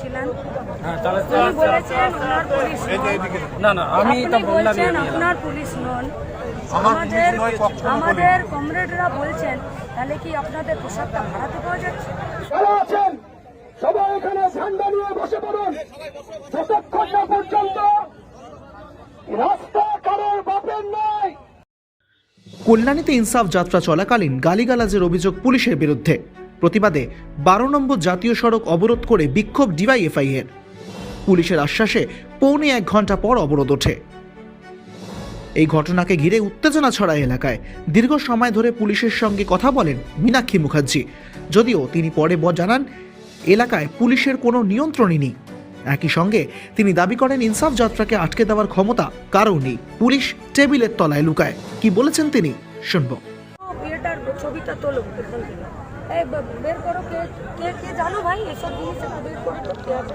ছিলেন। হ্যাঁ তাহলে তো উনি বলেছেন ওনার পুলিশ না না আমি আপনি বললাম আপনার পুলিশ নন। আমাদের আমাদের কমরেডরা বলছেন তাহলে কি আপনাদের পোশাকটা ভাড়াতে পাওয়া যাচ্ছে? আছেন সবাই এখানে ঝান্ডা নিয়ে বসে পড়ুন। যতক্ষণ না পর্যন্ত রাস্তা কারোর বাপের নয়। কল্যাণীতে ইনসাফ যাত্রা চলাকালীন গালিগালাজের অভিযোগ পুলিশের বিরুদ্ধে। প্রতিবাদে বারো নম্বর জাতীয় সড়ক অবরোধ করে বিক্ষোভ ডিওয়াইএফআই এর পুলিশের আশ্বাসে পৌনে এক ঘণ্টা পর অবরোধ ওঠে। এই ঘটনাকে ঘিরে উত্তেজনা ছড়ায় এলাকায়। দীর্ঘ সময় ধরে পুলিশের সঙ্গে কথা বলেন মীনাক্ষী মুখার্জি। যদিও তিনি পরে জানান, এলাকায় পুলিশের কোনো নিয়ন্ত্রণই নেই। একই সঙ্গে তিনি দাবি করেন ইনসাফ যাত্রাকে আটকে দেওয়ার ক্ষমতা কারও নেই। পুলিশ টেবিলের তলায় লুকায়। কি বলেছেন তিনি, শুনব। ছবিটা তোলো বের করো, কে কে কে জানো ভাই? এসব জিনিস একটু বের করো তো কে আছে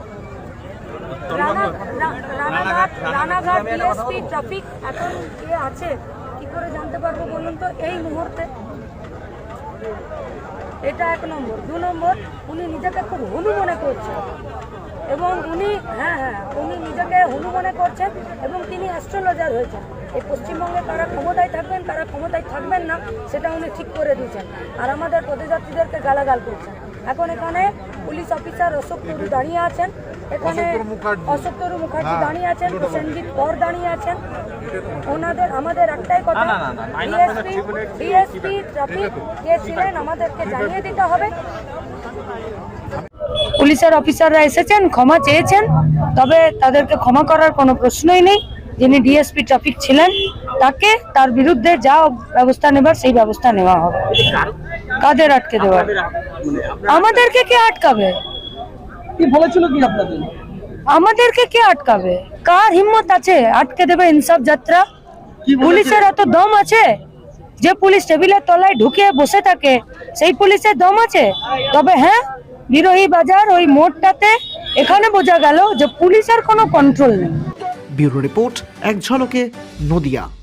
রানাঘাট রানাঘাট ডিএসপি ট্রাফিক এখন কে আছে? কি করে জানতে পারব বলুন তো? এই মুহূর্তে। এটা এক নম্বর। দু নম্বর, উনি নিজেকে খুব হনু মনে করছেন। এবং উনি হ্যাঁ হ্যাঁ উনি নিজেকে হনু মনে করছেন এবং তিনি অ্যাস্ট্রোলজার হয়েছেন। এই পশ্চিমবঙ্গে কারা ক্ষমতায় থাকবেন কারা ক্ষমতায় থাকবেন না সেটা উনি ঠিক করে দিয়েছেন। আর আমাদের পদযাত্রীদেরকে গালাগাল করছেন। এখন এখানে পুলিশ অফিসার অশোক তরু দাঁড়িয়ে আছেন। এখানে অশোক তরু মুখার্জি। দাঁড়িয়ে আছেন প্রসেনজিৎ কর দাঁড়িয়ে আছেন। ওনাদের আমাদের একটাই কথা ডিএসপি ডিএসপি ট্রাফিক কে ছিলেন আমাদেরকে জানিয়ে দিতে হবে। পুলিশের অফিসাররা এসেছেন ক্ষমা চেয়েছেন তবে তাদেরকে ক্ষমা করার কোনো প্রশ্নই নেই। যিনি ডিএসপি ট্রাফিক ছিলেন তাকে তার বিরুদ্ধে যা ব্যবস্থা নেবার সেই ব্যবস্থা নেওয়া হবে। কাদের আটকে দেওয়ার? আমাদেরকে কে আটকাবে? আমাদেরকে কে আটকাবে? কার হিম্মত আছে আটকে দেবে ইনসাফ যাত্রা? পুলিশের এত দম আছে যে পুলিশ টেবিলের তলায় ঢুকে বসে থাকে। সেই পুলিশের দম আছে? তবে হ্যাঁ বিরোহী বাজার ওই মোড়টাতে এখানে বোঝা গেল যে পুলিশের কোনো কন্ট্রোল নেই। ব্যুরো রিপোর্ট এক ঝলকে নদিয়া।